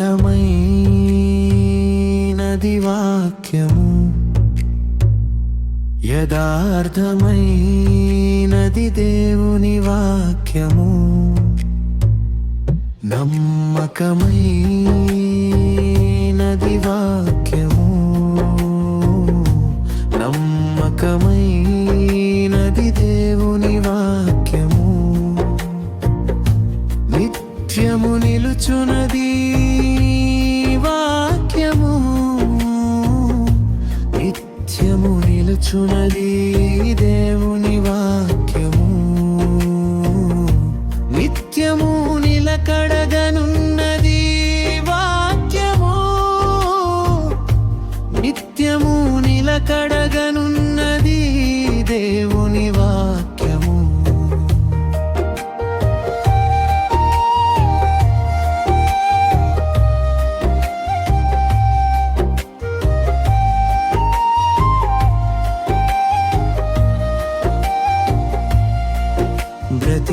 శాశ్వతమైనది వాక్యము. యదార్థమైనది దేవుని వాక్యము. నమ్మకమై నిలుచునది దేవుని వాక్యము. నిత్యము నిలకడగనున్నది వాక్యము. నిత్యము నిలకడ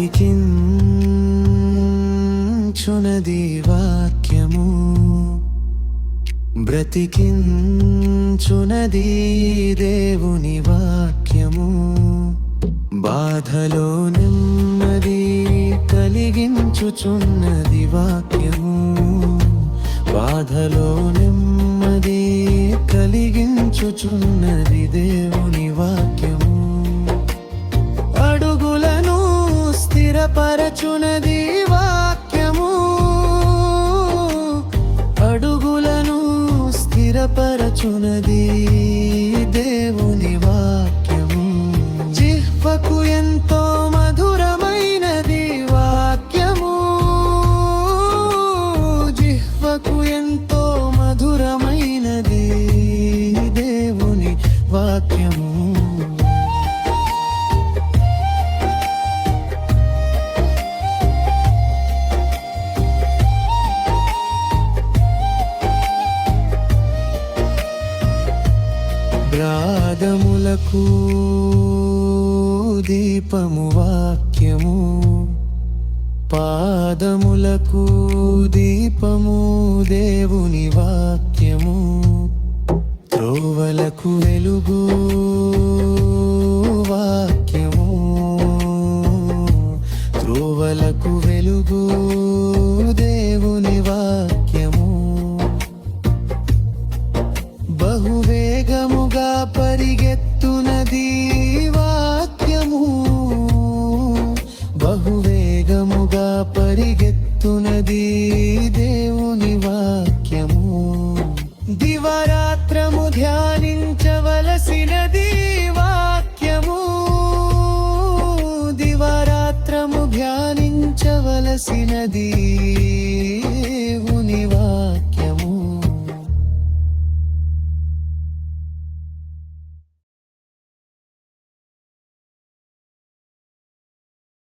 బ్రతికించునది వాక్యము. బ్రతికించునది దేవుని వాక్యము. బాధలో నెమ్మది కలిగించుచున్నది వాక్యము. బాధలో నెమ్మది కలిగించుచున్నది దేవు స్థిరపరచునది దేవుని వాక్యము. జిహ్వకు ఎంతో మధురమైనది వాక్యము జిహ్వకు ఎంతో మధురమైనది దేవుని వాక్యము. పాదములకు దీపము వాక్యము. పాదములకు దీపము దేవుని వాక్యము. త్రోవలకు వెలుగు వాక్యము. త్రోవలకు వెలుగు దేవుని వాక్యము. వేగముగా పరిగెత్తునది వాక్యము. బహువేగముగా పరిగెత్తునది దేవుని వాక్యము. దివరాత్రము ధ్యానించవలసినది వాక్యము. దివరాత్రము ధ్యానించవలసినది